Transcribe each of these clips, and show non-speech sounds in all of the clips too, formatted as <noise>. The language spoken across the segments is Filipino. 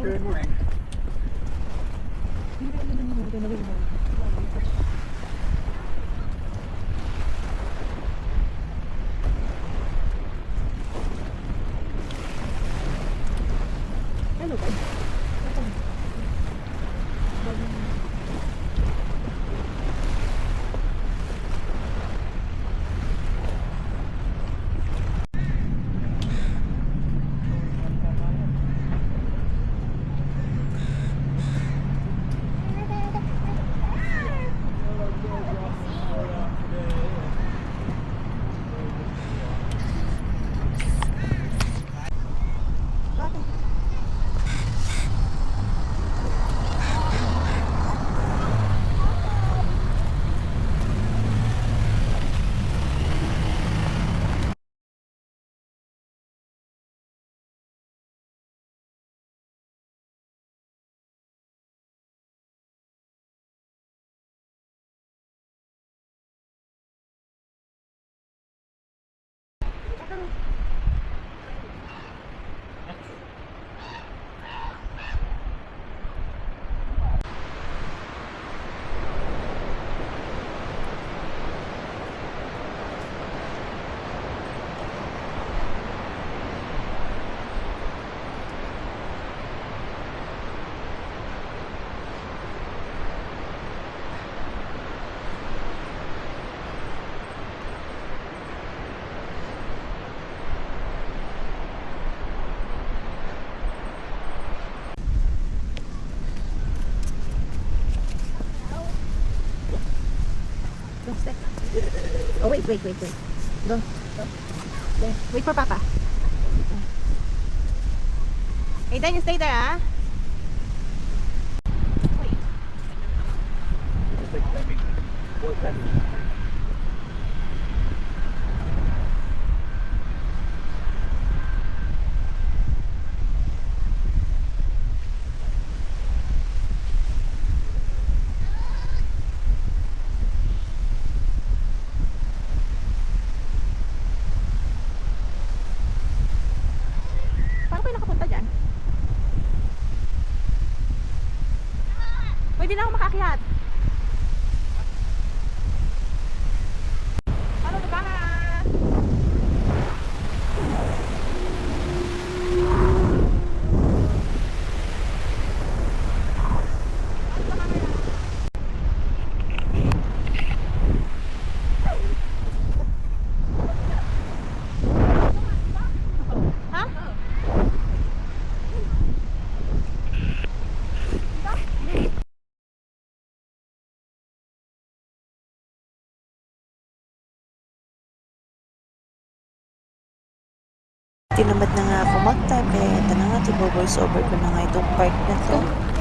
Good morning. Ano ba? Go, step. Oh, wait, wait, wait, wait. Go. There. Wait for Papa. Hey, then you stay there, ah. Wait. Pwede na ako makakyat. Paano na ba? Ha? Tinamad na nga ako mag-type kaya ito na nga, tibo-voice over ko na nga itong park na to.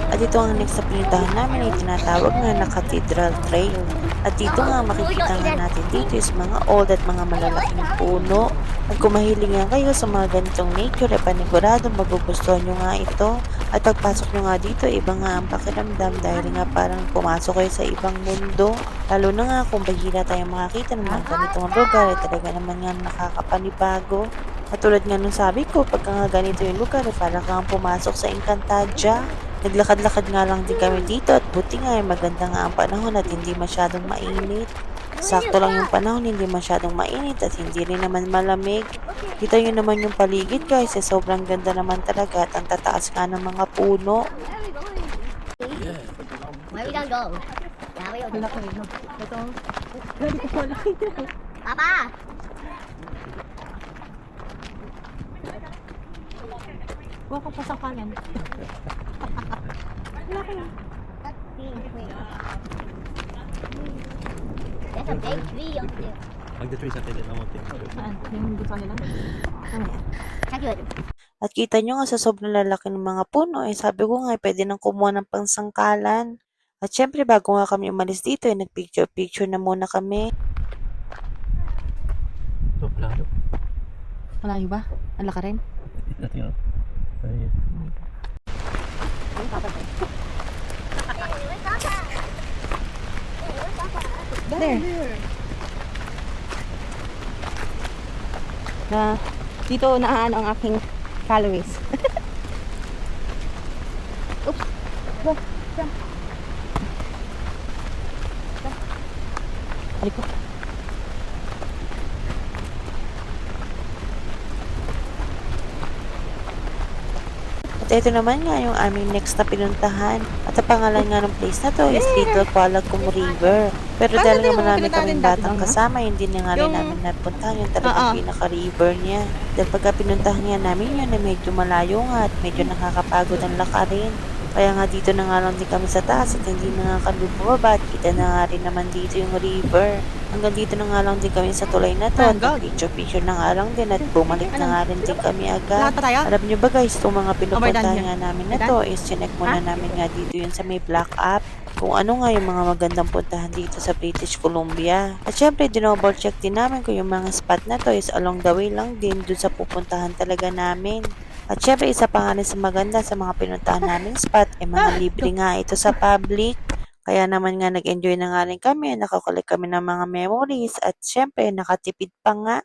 At ito ang next na pinuntahan namin ay tinatawag nga na Cathedral Trail. At dito nga makikita nga natin dito is mga old at mga malalaking puno. At kung mahilig nga kayo sa mga ganitong nature, ay panigurado magugustuhan nyo nga ito. At pagpasok nyo nga dito, iba nga ang pakiramdam dahil nga parang pumasok kayo sa ibang mundo. Lalo na nga kung bahira tayo makakita ng mga ganitong lugar, ay talaga naman nga nakakapanibago. Katulad nga nung sabi ko, pagka nga ganito yung lugar, eh, para kang pumasok sa Encantadia. Naglakad-lakad nga lang din kami dito at buti nga ay maganda nga ang panahon at hindi masyadong mainit. Sakto lang yung panahon, hindi masyadong mainit at hindi rin naman malamig. Kita nyo naman yung paligid guys, eh, sobrang ganda naman talaga at ang tataas nga ng mga puno. Where <laughs> we gonna go? Now we Wala ko rin. no? Ito. Grabe ko wala. Papa! Huwag ko pa sa kanan. Wala ko rin. There's a big tree up there. Like the they did, I want to. Saan? Yung dito nila? Ano? Check it. At kita nyo nga sa sobrang lalaki ng mga puno, eh sabi ko nga, eh, pwede nang kumuha ng pangsangkalan. At syempre, bago nga kami umalis dito, eh, nagpicture-picture na muna kami. Oh, lalo. Malayo ba? Ang laka rin? Nothing else. Right. There. Na, dito naan ang aking calories. <laughs> Go. Jump. Jump. Balik ito naman nga yung aming next na pinuntahan. At ang pangalan nga ng place na to is Little Qualacum River. Pero Paano dahil nga marami kaming batang kasama, hindi na nga rin Yung- namin napuntahan yung talagang pinaka-river niya. Dahil pagka pinuntahan nga namin yun na medyo malayo nga at medyo nakakapagod ang lakarin. Kaya nga dito na nga lang din kami sa taas at hindi na nga kami bumaba at kita na nga rin naman dito yung river. Hanggang dito na nga lang din kami sa tulay na to. At God. picture-picture na nga lang din at bumalik na nga rin din kami agad. Alam nyo ba guys, itong mga pinupuntahan Overdone nga namin na to is chinek muna namin nga dito yun sa may black app kung ano nga yung mga magandang puntahan dito sa British Columbia. At syempre, dinoble check din namin kung yung mga spot na to is along the way lang din dun sa pupuntahan talaga namin. At syempre, isa pa nga rin sa maganda sa mga pinuntahan namin spot, eh mga libre nga ito sa public. Kaya naman nga nag-enjoy na nga rin kami, nakakulik kami ng mga memories at syempre nakatipid pa nga.